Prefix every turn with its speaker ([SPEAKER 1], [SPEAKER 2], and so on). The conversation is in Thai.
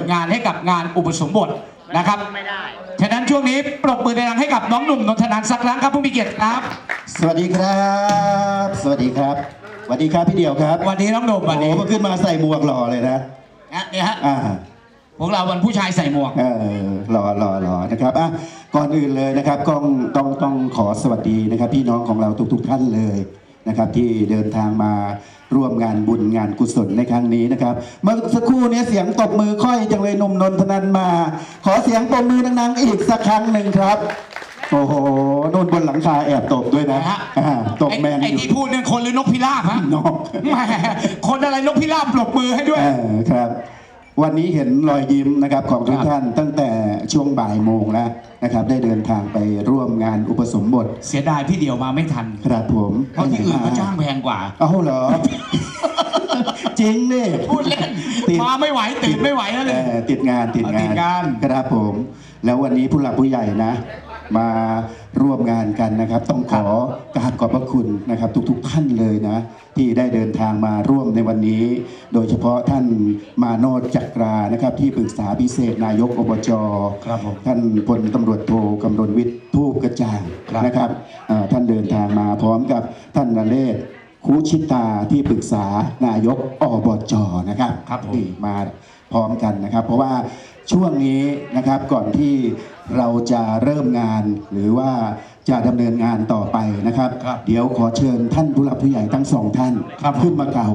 [SPEAKER 1] ดงานให้กับงานอุปสมบทนะครับ
[SPEAKER 2] ไม่ได้
[SPEAKER 1] ฉะนั้นช่วงนี้ปรบมือดังๆให้กับน้องหนุ่มนนทนันท์สักครั้งครับผู้มีเกียรติครับ
[SPEAKER 3] สวัสดีครับ สวัสดีครับสวัสดีครับพี่เดียวครับ
[SPEAKER 1] วันนี้น้องหนุ่มวัน
[SPEAKER 3] โอ้
[SPEAKER 1] นี้
[SPEAKER 3] โหขึ้นมาใส่หมวกหล่อเลยนะ
[SPEAKER 1] นะเนี่ยฮะ
[SPEAKER 3] อ่า
[SPEAKER 1] พวกเราวันผู้ชายใส่หมวก
[SPEAKER 3] เออหล่อหล่อหล่อนะครับอะก่อนอื่นเลยนะครับก็ต้องต้องขอสวัสดีนะครับ พี่น้องของเราทุกๆท่านเลย นะครับที่เดินทางมาร่วมงานบุญงานกุศลในครั้งนี้นะครับ เมื่อสักครู่เนี้เสียงตบมือค่อยจังเลยหนุ่มนนทนันมา ขอเสียงตบมือดังๆอีกสักครั้งหนึ่งครับ โอ้โหนู่นบนหลังคาแอบตบด้วยนะ
[SPEAKER 1] นะฮะ
[SPEAKER 3] อ่าตบแมน
[SPEAKER 1] ไอ้
[SPEAKER 3] อยู่
[SPEAKER 1] ที่พูดเนี่ยคนหรือนกพิราบฮะ
[SPEAKER 3] น้อง
[SPEAKER 1] แหมคนอะไรนกพิราบปรบมือให้ด้วย
[SPEAKER 3] เออครับ วันนี้เห็นรอยยิ้มนะครับของทุก
[SPEAKER 1] ครับ
[SPEAKER 3] ท่านตั้งแต่ช่วงบ่ายโมงแล้วนะครับ ได้เดินทางไปร่วมงานอุปสมบท
[SPEAKER 1] เสียดายพี่เดียวมาไม่ทัน
[SPEAKER 3] ครับผม
[SPEAKER 1] เพราะที่อื่นก็จ้างแพงกว่า
[SPEAKER 3] เอ้าเหรอ จริงนี่
[SPEAKER 1] พูดเล่น
[SPEAKER 3] ติด
[SPEAKER 1] มาไม่ไหวตื่นไม่ไหวแล้ว
[SPEAKER 3] เอ
[SPEAKER 1] เลย
[SPEAKER 3] อติดงานติด
[SPEAKER 1] เอา
[SPEAKER 3] งา
[SPEAKER 1] ติ
[SPEAKER 3] น
[SPEAKER 1] ดงาน
[SPEAKER 3] ครับผม แล้ววันนี้ผู้หลักผู้ใหญ่นะ มาร่วมงานกันนะครับ ต้องขอกราบขอบพระคุณนะครับ ทุกๆท่านเลยนะ ที่ได้เดินทางมาร่วมในวันนี้ โดยเฉพาะท่านมาโนดจักรานะครับ ที่ปรึกษาพิเศษนายกอบจ
[SPEAKER 1] ครับผม
[SPEAKER 3] ท่านพลตำรวจโทกำรณวิทย์ทูปกระจ่าง
[SPEAKER 1] ครับ
[SPEAKER 3] นะครับอ่าท่านเดินทางมาพร้อมกับท่านนเรศคูชิตาที่ปรึกษานายกอบจนะครับ
[SPEAKER 1] ครับผม
[SPEAKER 3] นี่มาพร้อมกันนะครับ เพราะว่า ช่วงนี้นะครับก่อนที่เราจะเริ่มงานหรือว่าจะดำเนินงานต่อไปนะครับ
[SPEAKER 1] ครับ
[SPEAKER 3] เดี๋ยวขอเชิญท่านผู้หลักผู้ใหญ่ทั้งสองท่าน
[SPEAKER 1] ครับ
[SPEAKER 3] ขึ้นมากล่าว